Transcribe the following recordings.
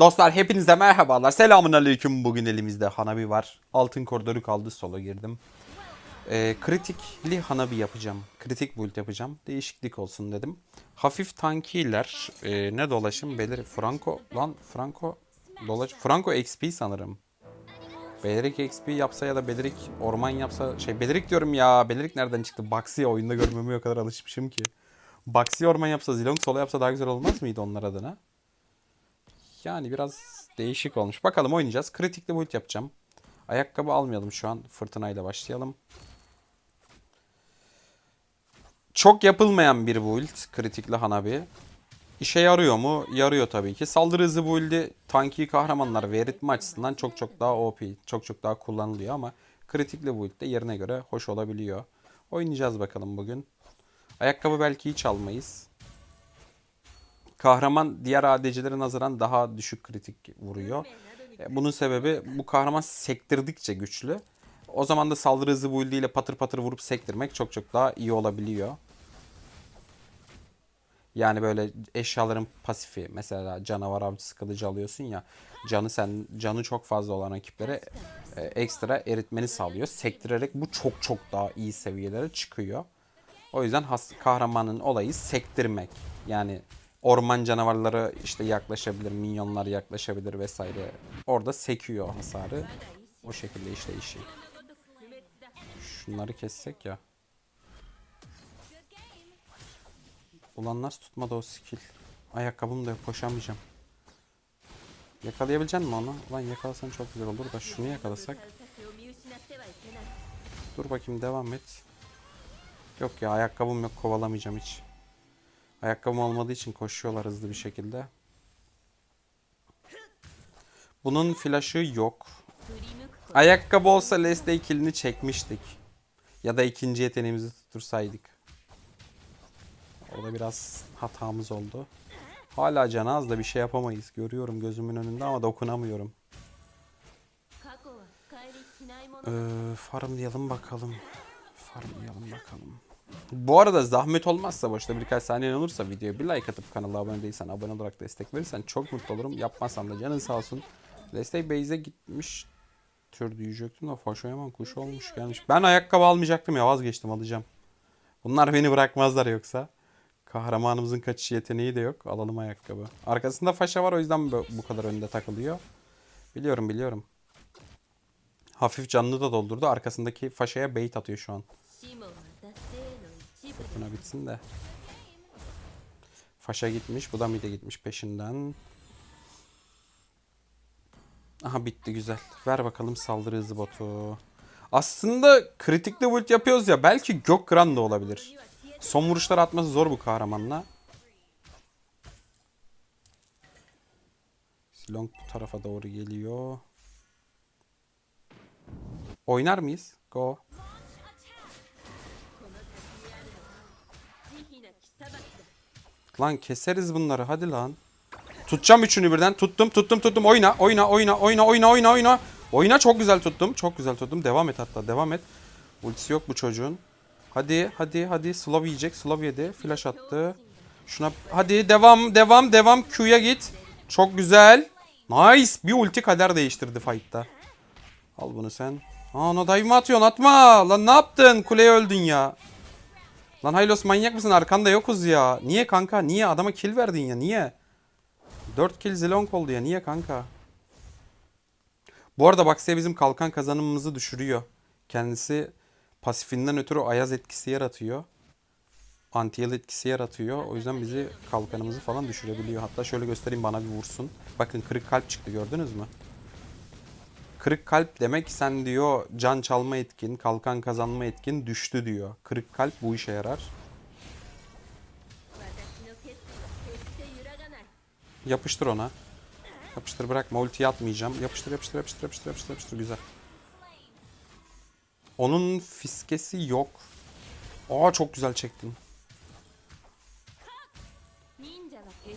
Dostlar hepinize merhabalar. Selamun aleyküm. Bugün elimizde Hanabi var. Altın koridoru kaldı. Solo girdim. Ee, kritikli Hanabi yapacağım. Kritik build yapacağım. Değişiklik olsun dedim. Hafif tankiler. Ee, ne dolaşım? Belir Franco. Lan Franco. Dolaş. Franco XP sanırım. Belirik XP yapsa ya da Belirik orman yapsa şey Belirik diyorum ya Belirik nereden çıktı? Baxi oyunda görmemeye o kadar alışmışım ki. Baxi orman yapsa Zilong solo yapsa daha güzel olmaz mıydı onlar adına? Yani biraz değişik olmuş. Bakalım oynayacağız. Kritikli build yapacağım. Ayakkabı almayalım şu an. Fırtınayla başlayalım. Çok yapılmayan bir build. Kritikli Hanabi. İşe yarıyor mu? Yarıyor tabii ki. Saldırı hızı build'i tanki kahramanlar ve eritme açısından çok çok daha OP. Çok çok daha kullanılıyor ama kritikli build de yerine göre hoş olabiliyor. Oynayacağız bakalım bugün. Ayakkabı belki hiç almayız. Kahraman diğer ADC'lere nazaran daha düşük kritik vuruyor. E, Bunun sebebi bu kahraman sektirdikçe güçlü. O zaman da saldırı hızı build ile patır patır vurup sektirmek çok çok daha iyi olabiliyor. Yani böyle eşyaların pasifi mesela canavar avcısı kılıcı alıyorsun ya canı sen canı çok fazla olan rakiplere e, ekstra eritmeni sağlıyor. Sektirerek bu çok çok daha iyi seviyelere çıkıyor. O yüzden has, kahramanın olayı sektirmek. Yani orman canavarları işte yaklaşabilir, minyonlar yaklaşabilir vesaire. Orada sekiyor hasarı. O şekilde işte işi. Şunları kessek ya. Ulan nasıl tutmadı o skill? Ayakkabım da yok koşamayacağım. Yakalayabilecek misin onu? Ulan yakalasan çok güzel olur da şunu yakalasak. Dur bakayım devam et. Yok ya ayakkabım yok kovalamayacağım hiç. Ayakkabım olmadığı için koşuyorlar hızlı bir şekilde. Bunun flash'ı yok. Ayakkabı olsa Leslie killini çekmiştik. Ya da ikinci yeteneğimizi tutursaydık. Orada biraz hatamız oldu. Hala canı az da bir şey yapamayız. Görüyorum gözümün önünde ama dokunamıyorum. Ee, farmlayalım bakalım. Farmlayalım bakalım. Bu arada zahmet olmazsa boşta birkaç saniye olursa videoya bir like atıp kanala abone değilsen abone olarak destek verirsen çok mutlu olurum. Yapmazsan da canın sağ olsun. Destek base'e gitmiş tür diyecektim de Faşoyaman kuş olmuş gelmiş. Ben ayakkabı almayacaktım ya vazgeçtim alacağım. Bunlar beni bırakmazlar yoksa. Kahramanımızın kaçış yeteneği de yok. Alalım ayakkabı. Arkasında faşa var o yüzden bu kadar önde takılıyor. Biliyorum biliyorum. Hafif canını da doldurdu. Arkasındaki faşaya bait atıyor şu an. Buna bitsin de. Faşa gitmiş. Bu da mide gitmiş peşinden. Aha bitti güzel. Ver bakalım saldırı hızı botu. Aslında kritikli build yapıyoruz ya. Belki Gökran da olabilir. Son vuruşlar atması zor bu kahramanla. Silong bu tarafa doğru geliyor. Oynar mıyız? Go. Lan keseriz bunları hadi lan. Tutacağım üçünü birden. Tuttum tuttum tuttum. Oyna oyna oyna oyna oyna oyna oyna. Oyna çok güzel tuttum. Çok güzel tuttum. Devam et hatta devam et. Ultisi yok bu çocuğun. Hadi hadi hadi. Slav yiyecek. Slav yedi. Flash attı. Şuna hadi devam devam devam. Q'ya git. Çok güzel. Nice. Bir ulti kader değiştirdi fight'ta. Al bunu sen. Aa ona dive mi atıyorsun? Atma. Lan ne yaptın? Kuleye öldün ya. Lan Hylos manyak mısın? Arkanda yokuz ya. Niye kanka? Niye? Adama kill verdin ya. Niye? 4 kill Zilong oldu ya. Niye kanka? Bu arada Baxiye bizim kalkan kazanımımızı düşürüyor. Kendisi pasifinden ötürü ayaz etkisi yaratıyor. Anti-heal etkisi yaratıyor. O yüzden bizi kalkanımızı falan düşürebiliyor. Hatta şöyle göstereyim bana bir vursun. Bakın kırık kalp çıktı gördünüz mü? Kırık kalp demek sen diyor can çalma etkin, kalkan kazanma etkin düştü diyor. Kırık kalp bu işe yarar. Yapıştır ona. Yapıştır bırakma ultiyi atmayacağım. Yapıştır yapıştır yapıştır yapıştır yapıştır yapıştır güzel. Onun fiskesi yok. Aa çok güzel çektin.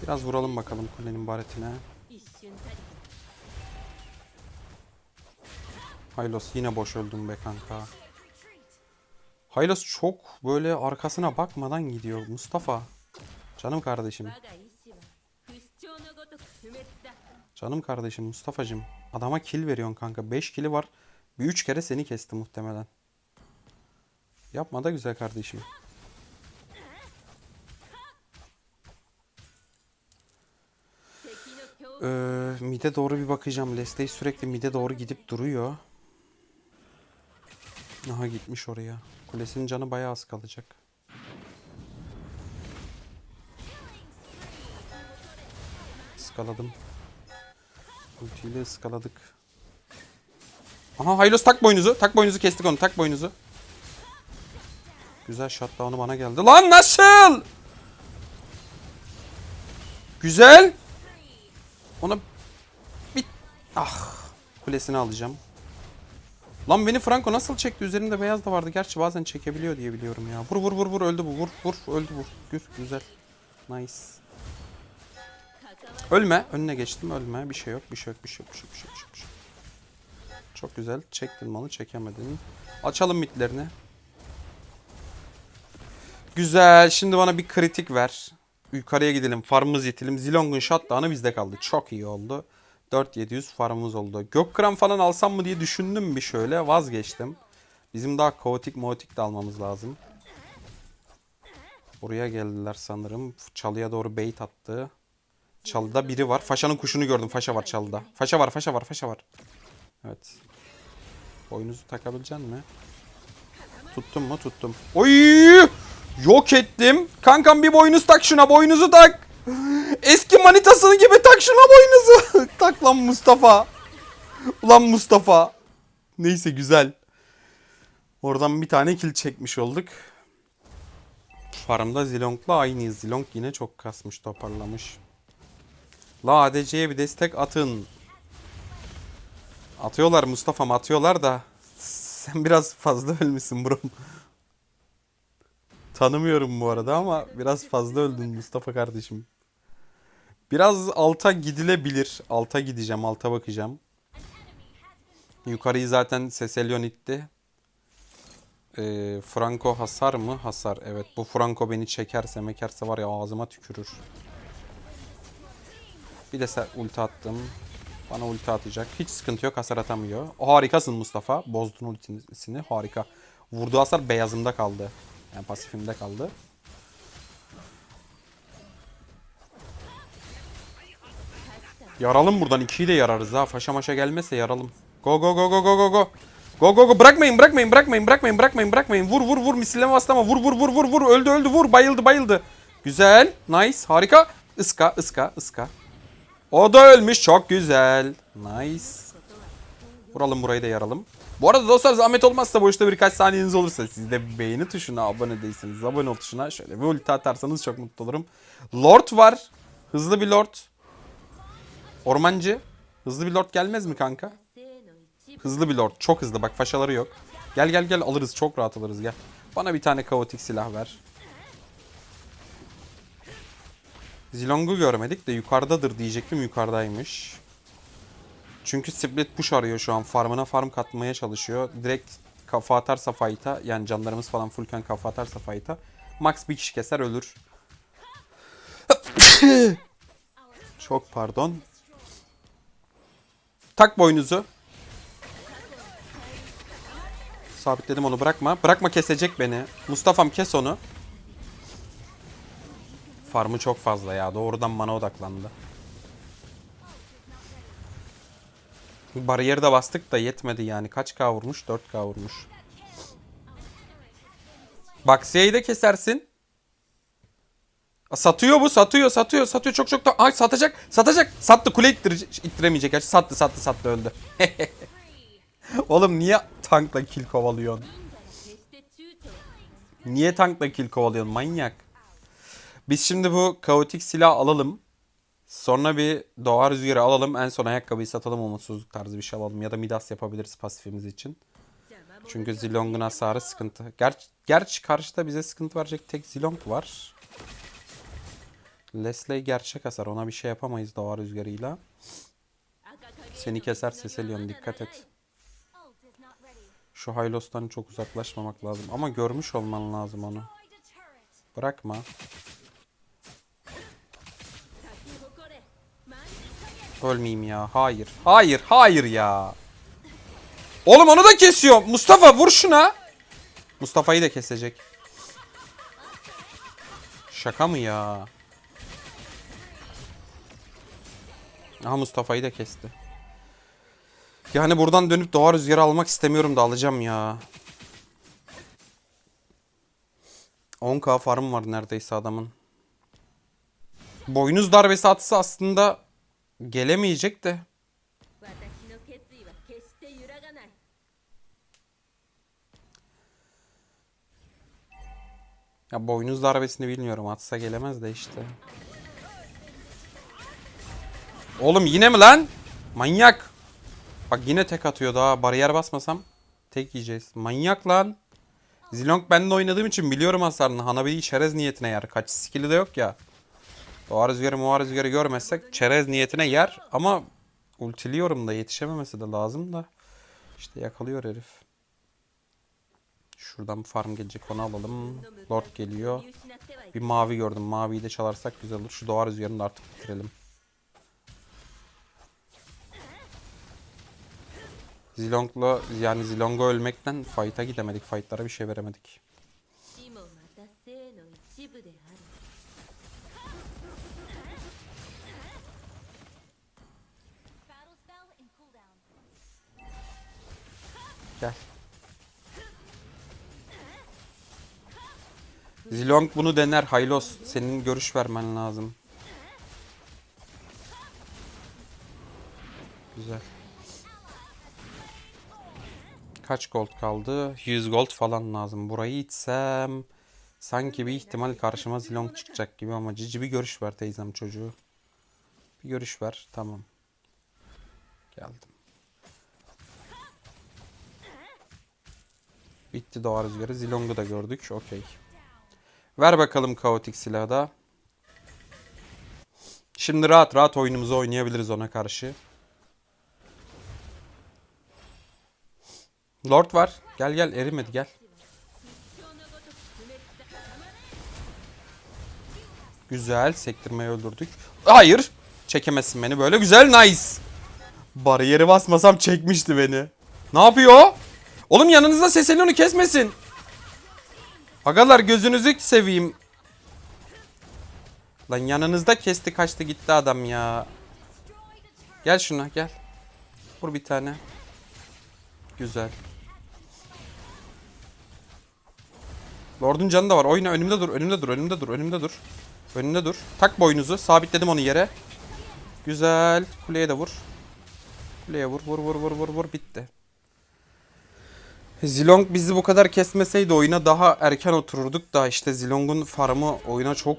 Biraz vuralım bakalım kulenin baretine. Hylos yine boş öldüm be kanka. Hylos çok böyle arkasına bakmadan gidiyor Mustafa. Canım kardeşim. Canım kardeşim Mustafa'cım. Adama kill veriyorsun kanka. 5 kill'i var. Bir 3 kere seni kesti muhtemelen. Yapma da güzel kardeşim. Ee, mide doğru bir bakacağım. Leslie sürekli mide doğru gidip duruyor. Aha gitmiş oraya. Kulesinin canı bayağı az kalacak. Iskaladım. Ultiyle ıskaladık. Aha Hylos tak boynuzu. Tak boynuzu kestik onu. Tak boynuzu. Güzel shutdown'u bana geldi. Lan nasıl? Güzel. Ona bir... Ah. Kulesini alacağım. Lan beni Franco nasıl çekti? Üzerimde beyaz da vardı. Gerçi bazen çekebiliyor diye biliyorum ya. Vur vur vur vur öldü bu. Vur vur öldü bu. Gür güzel. Nice. Ölme. Önüne geçtim. Ölme. Bir şey yok. Bir şey yok. Bir şey yok. Bir şey yok. Bir şey yok. Bir şey yok. Çok güzel. Çektin malı. Çekemedin. Açalım mitlerini. Güzel. Şimdi bana bir kritik ver. Yukarıya gidelim. Farmımız yetelim. Zilong'un shutdown'ı bizde kaldı. Çok iyi oldu. 4700 farmımız oldu. Gökkıran falan alsam mı diye düşündüm bir şöyle. Vazgeçtim. Bizim daha kaotik motik de almamız lazım. Buraya geldiler sanırım. Çalıya doğru bait attı. Çalıda biri var. Faşa'nın kuşunu gördüm. Faşa var çalıda. Faşa var, faşa var, faşa var. Evet. Boynuzu takabilecek mi? Tuttum mu? Tuttum. Oy! Yok ettim. Kankam bir boynuz tak şuna. Boynuzu tak. Eski manitasını gibi tak şuna boynuzu. tak lan Mustafa. Ulan Mustafa. Neyse güzel. Oradan bir tane kill çekmiş olduk. Farmda Zilong'la aynıyız. Zilong yine çok kasmış toparlamış. La ADC'ye bir destek atın. Atıyorlar Mustafa'm atıyorlar da. Sen biraz fazla ölmüşsün bro. Tanımıyorum bu arada ama biraz fazla öldün Mustafa kardeşim. Biraz alta gidilebilir. Alta gideceğim, alta bakacağım. Yukarıyı zaten Seselion itti. Ee, Franco hasar mı? Hasar. Evet bu Franco beni çekerse mekerse var ya ağzıma tükürür. Bir de ulti attım. Bana ulti atacak. Hiç sıkıntı yok. Hasar atamıyor. Harikasın Mustafa. Bozdun ultisini. Harika. Vurduğu hasar beyazımda kaldı. Yani pasifimde kaldı. Yaralım buradan. ikiyi de yararız ha. Faşa maşa gelmezse yaralım. Go go go go go go go. Go go go bırakmayın bırakmayın bırakmayın bırakmayın bırakmayın bırakmayın. Vur vur vur misilleme bastama. Vur vur vur vur vur. Öldü öldü vur. Bayıldı bayıldı. Güzel. Nice. Harika. Iska ıska ıska. O da ölmüş. Çok güzel. Nice. Vuralım burayı da yaralım. Bu arada dostlar zahmet olmazsa boşta birkaç saniyeniz olursa siz de beğeni tuşuna abone değilseniz abone ol tuşuna şöyle bir ulti atarsanız çok mutlu olurum. Lord var. Hızlı bir lord. Ormancı. Hızlı bir lord gelmez mi kanka? Hızlı bir lord. Çok hızlı bak faşaları yok. Gel gel gel alırız çok rahat alırız gel. Bana bir tane kaotik silah ver. Zilong'u görmedik de yukarıdadır diyecektim yukarıdaymış. Çünkü split push arıyor şu an. Farmına farm katmaya çalışıyor. Direkt kafa atarsa fight'a yani canlarımız falan fullken kafa atarsa fight'a max bir kişi keser ölür. Çok pardon. Tak boynuzu. Sabitledim onu bırakma. Bırakma kesecek beni. Mustafa'm kes onu. Farmı çok fazla ya. Doğrudan bana odaklandı. Bariyeri de bastık da yetmedi yani. Kaç K vurmuş? 4K vurmuş. Baksiyayı da kesersin. Satıyor bu. Satıyor. Satıyor. Satıyor. Çok çok da. Ay satacak. Satacak. Sattı. Kule ittirecek. ittiremeyecek. Gerçi sattı. Sattı. Sattı. Öldü. Oğlum niye tankla kill kovalıyorsun? Niye tankla kill kovalıyorsun? Manyak. Biz şimdi bu kaotik silah alalım. Sonra bir doğa rüzgarı alalım. En son ayakkabıyı satalım umutsuzluk tarzı bir şey alalım. Ya da midas yapabiliriz pasifimiz için. Çünkü Zilong'un hasarı sıkıntı. Ger Gerçi karşıda bize sıkıntı verecek tek Zilong var. Leslie gerçek hasar. Ona bir şey yapamayız doğa rüzgarıyla. Seni keser Seselion dikkat et. Şu Hylos'tan çok uzaklaşmamak lazım. Ama görmüş olman lazım onu. Bırakma. Ölmeyeyim ya. Hayır. Hayır. Hayır ya. Oğlum onu da kesiyor. Mustafa vur şuna. Mustafa'yı da kesecek. Şaka mı ya? Aha Mustafa'yı da kesti. Yani buradan dönüp doğa rüzgarı almak istemiyorum da alacağım ya. 10k farm var neredeyse adamın. Boynuz darbesi atsa aslında gelemeyecek de. Ya boynuz darbesini bilmiyorum atsa gelemez de işte. Oğlum yine mi lan? Manyak. Bak yine tek atıyor daha. Bariyer basmasam tek yiyeceğiz. Manyak lan. Zilong benle oynadığım için biliyorum hasarını. Hanabi'yi çerez niyetine yer. Kaç skill'i de yok ya. Doğa rüzgarı muha rüzgarı görmezsek çerez niyetine yer. Ama ultiliyorum da yetişememesi de lazım da. İşte yakalıyor herif. Şuradan farm gelecek onu alalım. Lord geliyor. Bir mavi gördüm. Maviyi de çalarsak güzel olur. Şu doğa rüzgarını da artık bitirelim. Zilong'la yani Zilong'a ölmekten fight'a gidemedik. Fight'lara bir şey veremedik. Gel. Zilong bunu dener Haylos. Senin görüş vermen lazım. Güzel. Kaç gold kaldı? 100 gold falan lazım. Burayı içsem sanki bir ihtimal karşıma Zilong çıkacak gibi ama cici bir görüş ver teyzem çocuğu. Bir görüş ver. Tamam. Geldim. Bitti doğa rüzgarı. Zilong'u da gördük. Okey. Ver bakalım kaotik silahı da. Şimdi rahat rahat oyunumuzu oynayabiliriz ona karşı. Lord var. Gel gel erimedi gel. Güzel. Sektirmeyi öldürdük. Hayır. Çekemezsin beni böyle. Güzel nice. Bariyeri basmasam çekmişti beni. Ne yapıyor? Oğlum yanınızda Seselyon'u kesmesin. Agalar gözünüzü seveyim. Lan yanınızda kesti kaçtı gitti adam ya. Gel şuna gel. Vur bir tane. Güzel. Lord'un canı da var. Oyna önümde dur, önümde dur, önümde dur, önümde dur. Önümde dur. Tak boynuzu. Sabitledim onu yere. Güzel. Kuleye de vur. Kuleye vur, vur, vur, vur, vur, vur. Bitti. Zilong bizi bu kadar kesmeseydi oyuna daha erken otururduk da işte Zilong'un farmı oyuna çok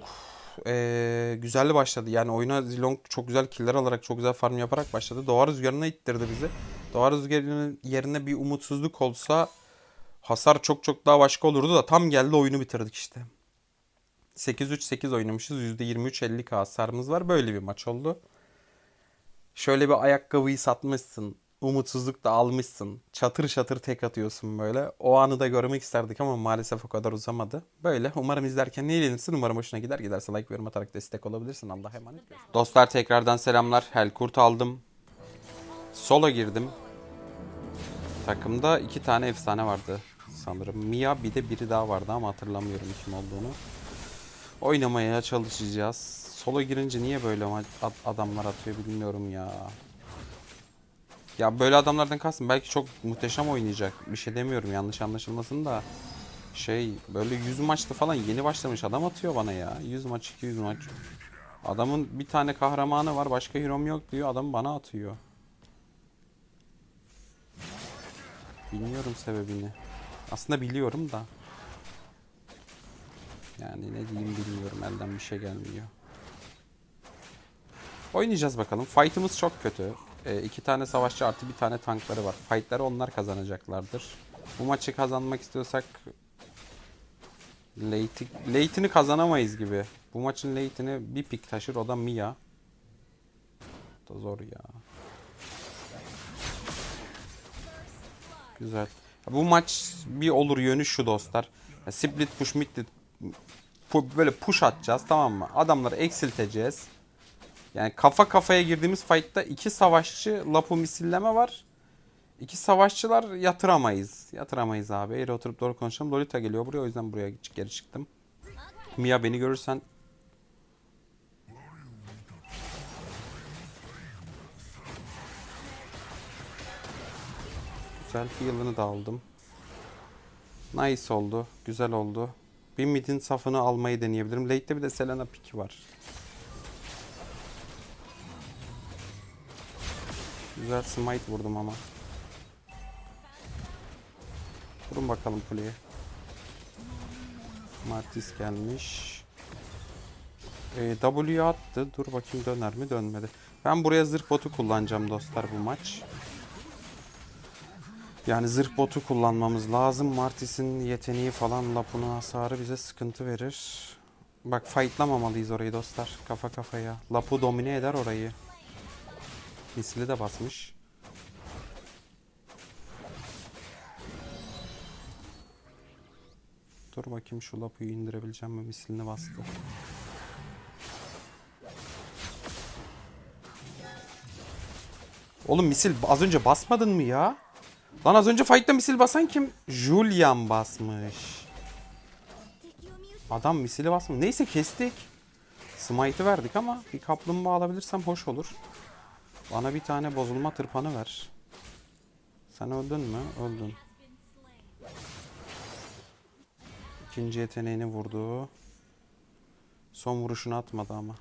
eee, güzel başladı. Yani oyuna Zilong çok güzel killer alarak çok güzel farm yaparak başladı. Doğa rüzgarına ittirdi bizi. Doğa rüzgarının yerine bir umutsuzluk olsa hasar çok çok daha başka olurdu da tam geldi oyunu bitirdik işte. 8-3-8 oynamışız. %23 50k hasarımız var. Böyle bir maç oldu. Şöyle bir ayakkabıyı satmışsın. Umutsuzluk da almışsın. Çatır çatır tek atıyorsun böyle. O anı da görmek isterdik ama maalesef o kadar uzamadı. Böyle. Umarım izlerken eğlenirsin. Umarım hoşuna gider. Giderse like ve yorum atarak destek olabilirsin. Allah'a emanet. Dostlar tekrardan selamlar. Helkurt aldım. Solo girdim. Takımda iki tane efsane vardı sanırım. Mia bir de biri daha vardı ama hatırlamıyorum kim olduğunu. Oynamaya çalışacağız. Solo girince niye böyle adamlar atıyor bilmiyorum ya. Ya böyle adamlardan kastım belki çok muhteşem oynayacak. Bir şey demiyorum yanlış anlaşılmasın da. Şey böyle 100 maçta falan yeni başlamış adam atıyor bana ya. 100 maç 200 maç. Adamın bir tane kahramanı var başka hero'm yok diyor adam bana atıyor. Bilmiyorum sebebini. Aslında biliyorum da. Yani ne diyeyim bilmiyorum elden bir şey gelmiyor. Oynayacağız bakalım. Fight'ımız çok kötü. Ee, iki tane savaşçı artı bir tane tankları var. Fight'ları onlar kazanacaklardır. Bu maçı kazanmak istiyorsak late'i, late'ini kazanamayız gibi. Bu maçın late'ini bir pik taşır o da Mia. Da zor ya. Güzel. Bu maç bir olur yönü şu dostlar. Split push mid böyle push atacağız tamam mı? Adamları eksilteceğiz. Yani kafa kafaya girdiğimiz fight'ta iki savaşçı lapu misilleme var. İki savaşçılar yatıramayız. Yatıramayız abi. Eğri oturup doğru konuşalım. Lolita geliyor buraya o yüzden buraya geri çıktım. Mia beni görürsen Güzel heal'ını da aldım. Nice oldu. Güzel oldu. Bir midin safını almayı deneyebilirim. Late'de bir de Selena piki var. Güzel smite vurdum ama. Vurun bakalım kuleye. Martis gelmiş. Ee, W attı. Dur bakayım döner mi? Dönmedi. Ben buraya zırh botu kullanacağım dostlar bu maç. Yani zırh botu kullanmamız lazım. Martis'in yeteneği falan Lapu'nun hasarı bize sıkıntı verir. Bak fightlamamalıyız orayı dostlar. Kafa kafaya. Lapu domine eder orayı. Misli de basmış. Dur bakayım şu Lapu'yu indirebileceğim mi? Mislini bastı. Oğlum misil az önce basmadın mı ya? Lan az önce fight'ta misil basan kim? Julian basmış. Adam misili basmış. Neyse kestik. Smite'ı verdik ama bir kaplumbağa alabilirsem hoş olur. Bana bir tane bozulma tırpanı ver. Sen öldün mü? Öldün. İkinci yeteneğini vurdu. Son vuruşunu atmadı ama.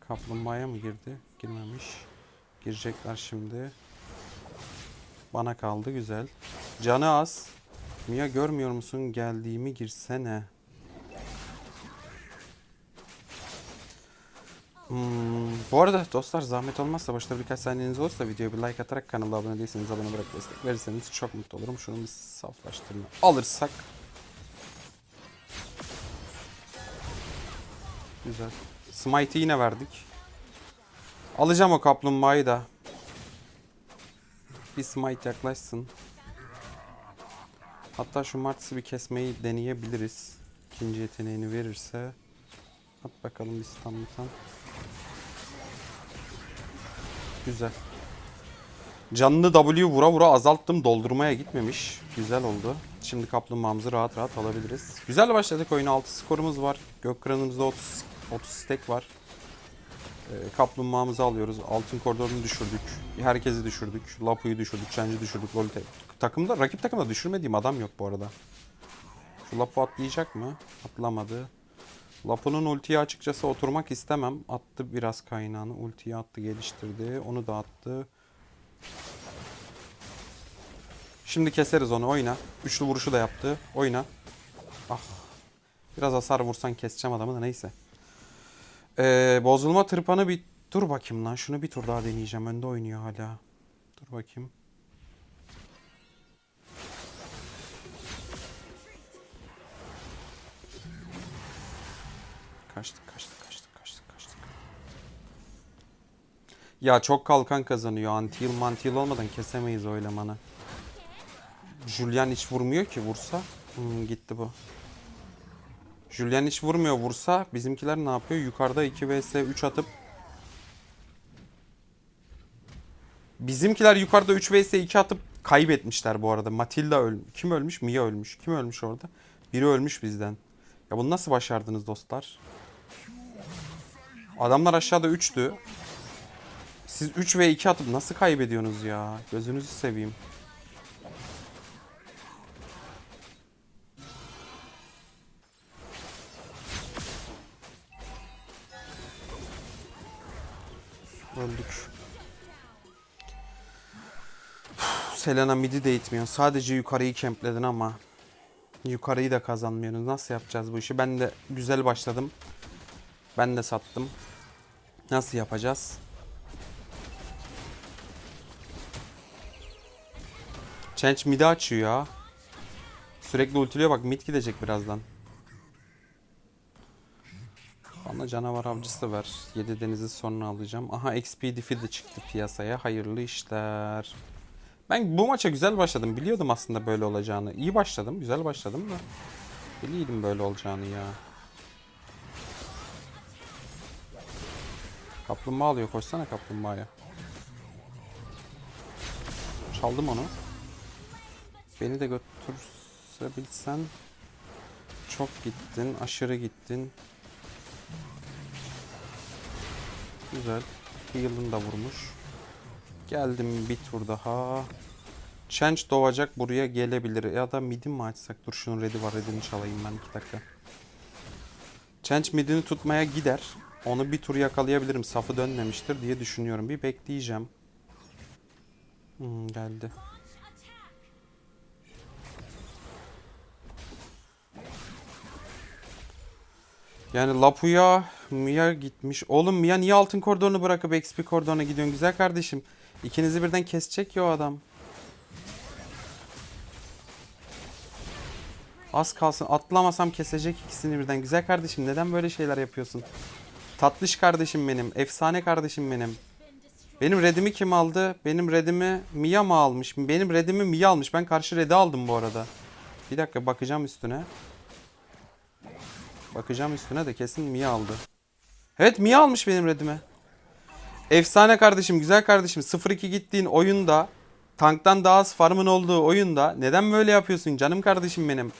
Kaplumbağaya mı girdi? Girmemiş. Girecekler şimdi. Bana kaldı güzel. Canı az. Mia görmüyor musun geldiğimi girsene. Hmm, bu arada dostlar zahmet olmazsa başta birkaç saniyeniz olursa videoya bir like atarak kanala abone değilseniz abone olarak destek verirseniz çok mutlu olurum. Şunu bir saflaştırma alırsak. Güzel. Smite'i yine verdik. Alacağım o kaplumbağayı da. Bir smite yaklaşsın. Hatta şu Martis'i bir kesmeyi deneyebiliriz. İkinci yeteneğini verirse. At bakalım bir stammitan. Güzel. Canını W vura vura azalttım. Doldurmaya gitmemiş. Güzel oldu. Şimdi kaplumbağamızı rahat rahat alabiliriz. Güzel başladık oyuna. 6 skorumuz var. Gökkıranımızda 30, 30 stack var. Ee, kaplumbağamızı alıyoruz. Altın koridorunu düşürdük. Herkesi düşürdük. Lapu'yu düşürdük. Change'i düşürdük. Lolita. Takımda, rakip takımda düşürmediğim adam yok bu arada. Şu Lapu atlayacak mı? Atlamadı. Lapu'nun ultiyi açıkçası oturmak istemem. Attı biraz kaynağını. Ultiyi attı geliştirdi. Onu da attı. Şimdi keseriz onu. Oyna. Üçlü vuruşu da yaptı. Oyna. Ah. Biraz hasar vursan keseceğim adamı da neyse. Ee, bozulma tırpanı bir... Dur bakayım lan. Şunu bir tur daha deneyeceğim. Önde oynuyor hala. Dur bakayım. Kaçtık, kaçtık, kaçtık, kaçtık, kaçtık. Ya çok kalkan kazanıyor. Antil mantil olmadan kesemeyiz o elemanı. Julian hiç vurmuyor ki vursa. Hmm, gitti bu. Julian hiç vurmuyor vursa bizimkiler ne yapıyor? Yukarıda 2 vs 3 atıp Bizimkiler yukarıda 3 vs 2 atıp kaybetmişler bu arada. Matilda ölmüş. Kim ölmüş? Mia ölmüş. Kim ölmüş orada? Biri ölmüş bizden. Ya bunu nasıl başardınız dostlar? Adamlar aşağıda 3'tü. Siz 3 ve 2 atıp nasıl kaybediyorsunuz ya? Gözünüzü seveyim. Öldük. Selena midi de itmiyor. Sadece yukarıyı kempledin ama yukarıyı da kazanmıyorsunuz. Nasıl yapacağız bu işi? Ben de güzel başladım. Ben de sattım. Nasıl yapacağız? Change mid'i açıyor ya. Sürekli ultiliyor bak mid gidecek birazdan. Bana canavar avcısı ver. 7 denizi sonra alacağım. Aha XP diff'i de çıktı piyasaya. Hayırlı işler. Ben bu maça güzel başladım. Biliyordum aslında böyle olacağını. İyi başladım. Güzel başladım da. Biliyordum böyle olacağını ya. Kaplumbağa alıyor. Koşsana kaplumbağaya. Çaldım onu. Beni de götürebilsen. Çok gittin. Aşırı gittin. Güzel. Heal'ını da vurmuş. Geldim bir tur daha. Change doğacak buraya gelebilir. Ya da mid'i mi açsak? Dur şunun red'i var. Red'ini çalayım ben 2 dakika. Change mid'ini tutmaya gider. Onu bir tur yakalayabilirim. Safı dönmemiştir diye düşünüyorum. Bir bekleyeceğim. Hmm, geldi. Yani Lapu'ya Mia gitmiş. Oğlum Mia niye altın koridorunu bırakıp XP koridoruna gidiyorsun güzel kardeşim? İkinizi birden kesecek ya o adam. Az kalsın atlamasam kesecek ikisini birden. Güzel kardeşim neden böyle şeyler yapıyorsun? Tatlış kardeşim benim. Efsane kardeşim benim. Benim redimi kim aldı? Benim redimi Mia mı almış? Benim redimi Mia almış. Ben karşı redi aldım bu arada. Bir dakika bakacağım üstüne. Bakacağım üstüne de kesin Mia aldı. Evet Mia almış benim redimi. Efsane kardeşim, güzel kardeşim. 0-2 gittiğin oyunda tanktan daha az farmın olduğu oyunda neden böyle yapıyorsun canım kardeşim benim?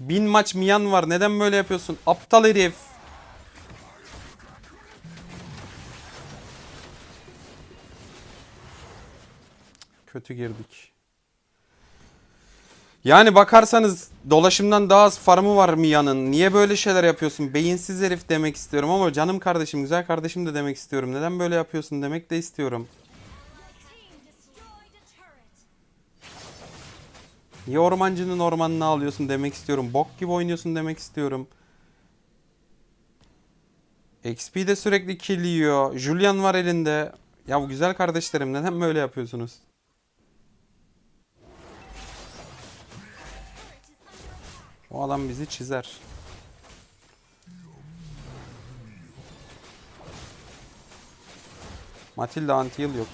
Bin maç Mian var neden böyle yapıyorsun? Aptal herif. Kötü girdik. Yani bakarsanız dolaşımdan daha az farmı var Mia'nın. Niye böyle şeyler yapıyorsun? Beyinsiz herif demek istiyorum ama canım kardeşim, güzel kardeşim de demek istiyorum. Neden böyle yapıyorsun demek de istiyorum. Niye ormancının ormanını alıyorsun demek istiyorum. Bok gibi oynuyorsun demek istiyorum. XP de sürekli kill yiyor. Julian var elinde. Ya bu güzel kardeşlerim neden böyle yapıyorsunuz? O adam bizi çizer. Matilda anti-heal yok.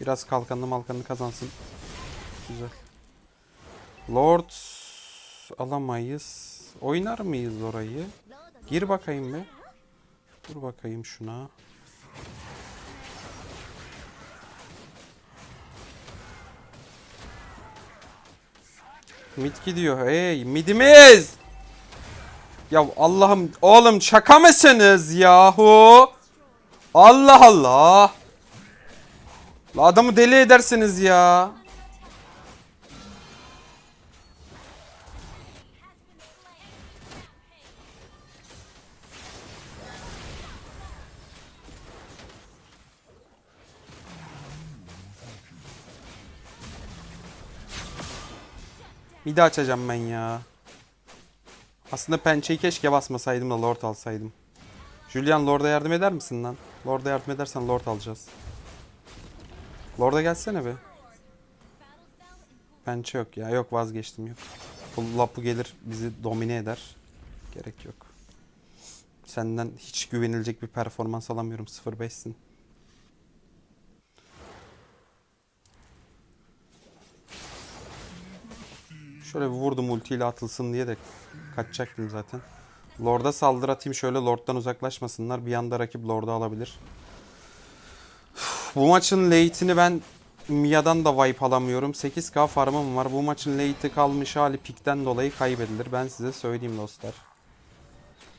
Biraz kalkanlı malkanlı kazansın. Güzel. Lord alamayız. Oynar mıyız orayı? Gir bakayım bir. Dur bakayım şuna. Mid gidiyor. Hey midimiz. Ya Allah'ım oğlum şaka mısınız yahu? Allah Allah. La adamı deli edersiniz ya. Midi açacağım ben ya. Aslında pençeyi keşke basmasaydım da lord alsaydım. Julian Lord'a yardım eder misin lan? Lord'a yardım edersen lord alacağız. Lord'a gelsene be. Pençe yok ya. Yok vazgeçtim yok. Bu Lapu gelir bizi domine eder. Gerek yok. Senden hiç güvenilecek bir performans alamıyorum. 0-5'sin. Şöyle bir vurdum ultiyle atılsın diye de kaçacaktım zaten. Lord'a saldır atayım şöyle Lord'dan uzaklaşmasınlar. Bir anda rakip Lord'u alabilir. Bu maçın late'ini ben Mia'dan da wipe alamıyorum. 8k farmım var. Bu maçın late'i kalmış hali pikten dolayı kaybedilir. Ben size söyleyeyim dostlar.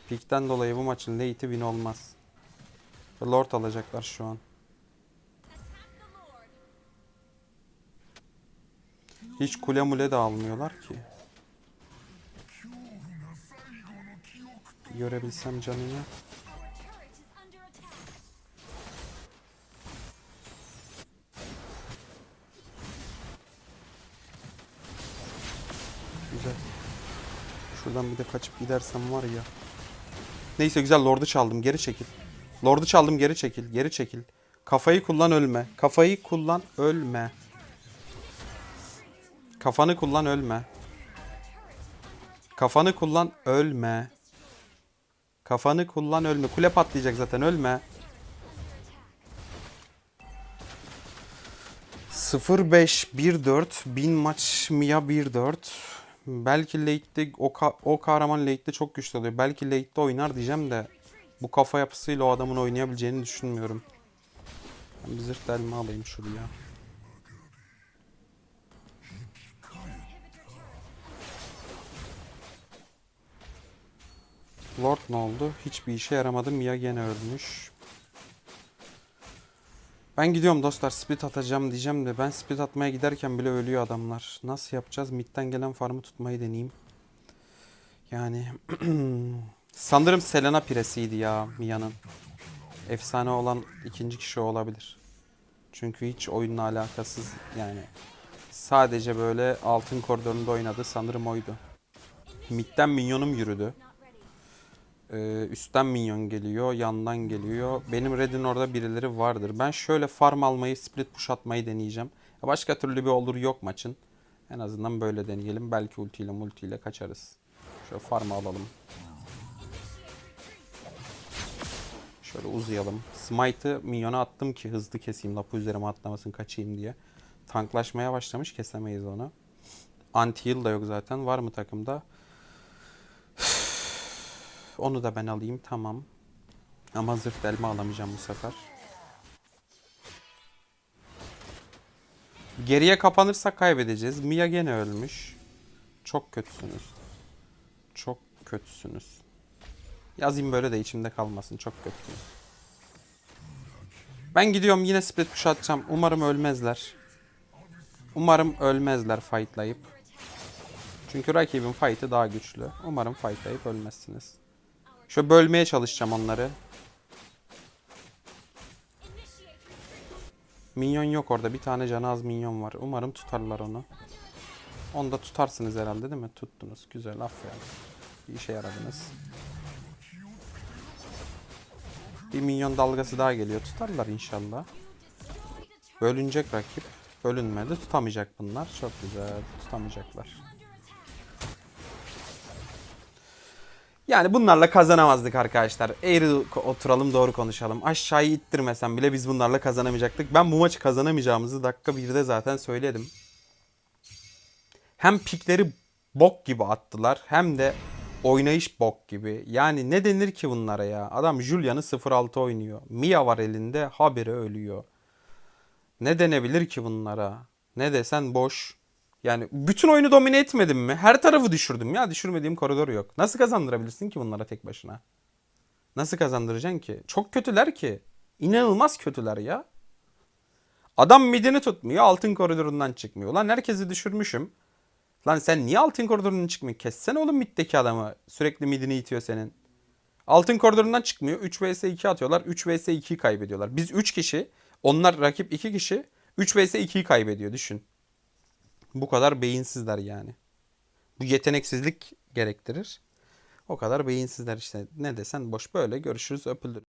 Pikten dolayı bu maçın late'i win olmaz. Lord alacaklar şu an. Hiç kule mule de almıyorlar ki. Görebilsem canını. Güzel. Şuradan bir de kaçıp gidersem var ya. Neyse güzel Lord'u çaldım. Geri çekil. Lord'u çaldım. Geri çekil. Geri çekil. Kafayı kullan ölme. Kafayı kullan ölme. Kafanı kullan ölme. Kafanı kullan ölme. Kafanı kullan ölme. Kule patlayacak zaten ölme. 0-5-1-4 1000 maç Mia 1-4 Belki late'de o, ka- o kahraman late'de çok güçlü oluyor. Belki late'de oynar diyeceğim de Bu kafa yapısıyla o adamın oynayabileceğini düşünmüyorum. Ben bir zırh delme alayım şuraya. Lord ne oldu? Hiçbir işe yaramadı. Mia gene ölmüş. Ben gidiyorum dostlar split atacağım diyeceğim de ben split atmaya giderken bile ölüyor adamlar. Nasıl yapacağız? Mid'den gelen farmı tutmayı deneyeyim. Yani sanırım Selena piresiydi ya Mia'nın. Efsane olan ikinci kişi olabilir. Çünkü hiç oyunla alakasız yani sadece böyle altın koridorunda oynadı sanırım oydu. Mid'den minyonum yürüdü. Ee, üstten minyon geliyor, yandan geliyor. Benim red'in orada birileri vardır. Ben şöyle farm almayı, split push atmayı deneyeceğim. Başka türlü bir olur yok maçın. En azından böyle deneyelim. Belki ultiyle multiyle kaçarız. Şöyle farm alalım. Şöyle uzayalım. Smite'ı minyona attım ki hızlı keseyim. Lapı üzerime atlamasın kaçayım diye. Tanklaşmaya başlamış kesemeyiz onu. Anti-heal da yok zaten. Var mı takımda? Onu da ben alayım tamam. Ama zırh delme alamayacağım bu sefer. Geriye kapanırsak kaybedeceğiz. Mia gene ölmüş. Çok kötüsünüz. Çok kötüsünüz. Yazayım böyle de içimde kalmasın. Çok kötüsünüz. Ben gidiyorum yine split push atacağım. Umarım ölmezler. Umarım ölmezler fightlayıp. Çünkü rakibin fight'ı daha güçlü. Umarım fightlayıp ölmezsiniz. Şöyle bölmeye çalışacağım onları. Minyon yok orada. Bir tane canı az minyon var. Umarım tutarlar onu. Onu da tutarsınız herhalde değil mi? Tuttunuz. Güzel. Aferin. Bir işe yaradınız. Bir minyon dalgası daha geliyor. Tutarlar inşallah. Bölünecek rakip. Bölünmedi. Tutamayacak bunlar. Çok güzel. Tutamayacaklar. Yani bunlarla kazanamazdık arkadaşlar. Eğri oturalım doğru konuşalım. Aşağıyı ittirmesem bile biz bunlarla kazanamayacaktık. Ben bu maçı kazanamayacağımızı dakika 1'de zaten söyledim. Hem pikleri bok gibi attılar hem de oynayış bok gibi. Yani ne denir ki bunlara ya? Adam Julian'ı 0-6 oynuyor. Mia var elinde haberi ölüyor. Ne denebilir ki bunlara? Ne desen boş. Yani bütün oyunu domine etmedim mi? Her tarafı düşürdüm ya. Düşürmediğim koridor yok. Nasıl kazandırabilirsin ki bunlara tek başına? Nasıl kazandıracaksın ki? Çok kötüler ki. İnanılmaz kötüler ya. Adam midini tutmuyor. Altın koridorundan çıkmıyor. Lan herkesi düşürmüşüm. Lan sen niye altın koridorundan çıkmıyor? Kessene oğlum middeki adamı. Sürekli midini itiyor senin. Altın koridorundan çıkmıyor. 3 vs 2 atıyorlar. 3 vs 2'yi kaybediyorlar. Biz 3 kişi. Onlar rakip 2 kişi. 3 vs 2'yi kaybediyor. Düşün. Bu kadar beyinsizler yani. Bu yeteneksizlik gerektirir. O kadar beyinsizler işte. Ne desen boş böyle görüşürüz öpüldür.